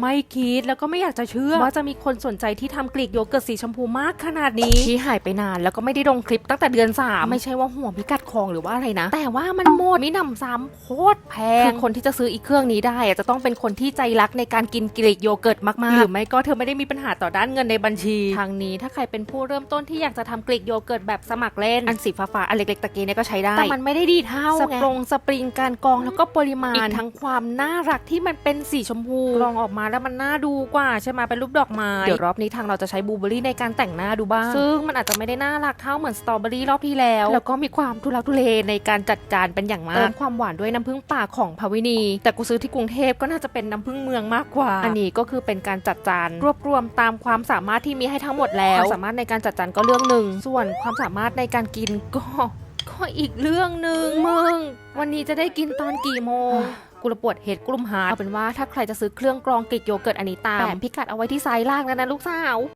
ไม่คิดแล้วก็ไม่อยากจะเชื่อ ว่าจะมีคนสนใจที่ทำกรีกโยเกิร์ตสีชมพูมากขนาดนี้ที่หายไปนานแล้วก็ไม่ได้ลงคลิปตั้งแต่เดือน 3 ไม่ใช่ว่าห่วงพิกัดของหรือว่าอะไรนะ แต่ว่ามันหมดมิหนำซ้ำโคตรแพงคือคนที่จะซื้ออีกเครื่องนี้ได้อะจะต้องเป็นคนที่ใจรักในการกินกรีกโยเกิร์ตมากๆหรือไม่ก็เธอไม่ได้มีปัญหาต่อด้านเงินในบัญชี ทางนี้ถ้าใครเป็นผู้เริ่มต้นที่อยากจะทำกรีกโยเกิร์ตแบบสมัครเล่นอันสีฟ้าๆอันเล็กๆตะกี้เนี่ยก็ใช้ได้แต่มันไม่ได้ดีเท่าสปรงสปริงการกรองแล้วก็ปริมาณอีกทั้งความน่ารักที่มันเป็นสีชมพูกรองออกมาแล้วมันน่าดูกว่าใช่ไหมเป็นรูปดอกไม้เดี๋ยวรอบนี้ทางเราจะใช้บลูเบอร์รี่ในการแต่งหน้าดูบ้าง ซึ่งมันอาจจะไม่ได้น่ารักเท่าเหมือนสตรอเบอรี่รอบที่แล้ว แล้วก็มีความทุลักทุเลในการจัดจานเป็นอย่างมากเติมความหวานด้วยน้ำผึ้งป่าของภาวินี แต่กูซื้อที่กรุงเทพก็น่าจะเป็นน้ำผึ้งเมืองมากกว่า อันนี้ก็คือเป็นการจัดจานรวบรวมตามความสามารถที่มีให้ทั้งหมดแล้วความสามารถในการจัดจานก็เรื่องหนึ่งส่วนความสามารถในการกินก็ ก็อีกเรื่องหนึ่งมึง วันนี้จะได้กินตอนกี่โมง กูระปวดเหตุกลุ่มหาเอาเป็นว่าถ้าใครจะซื้อเครื่องกรองกรีกโยเกิร์ตอันนี้ตามแปะพิกัดเอาไว้ที่ไซล่างแล้วนะลูกสาว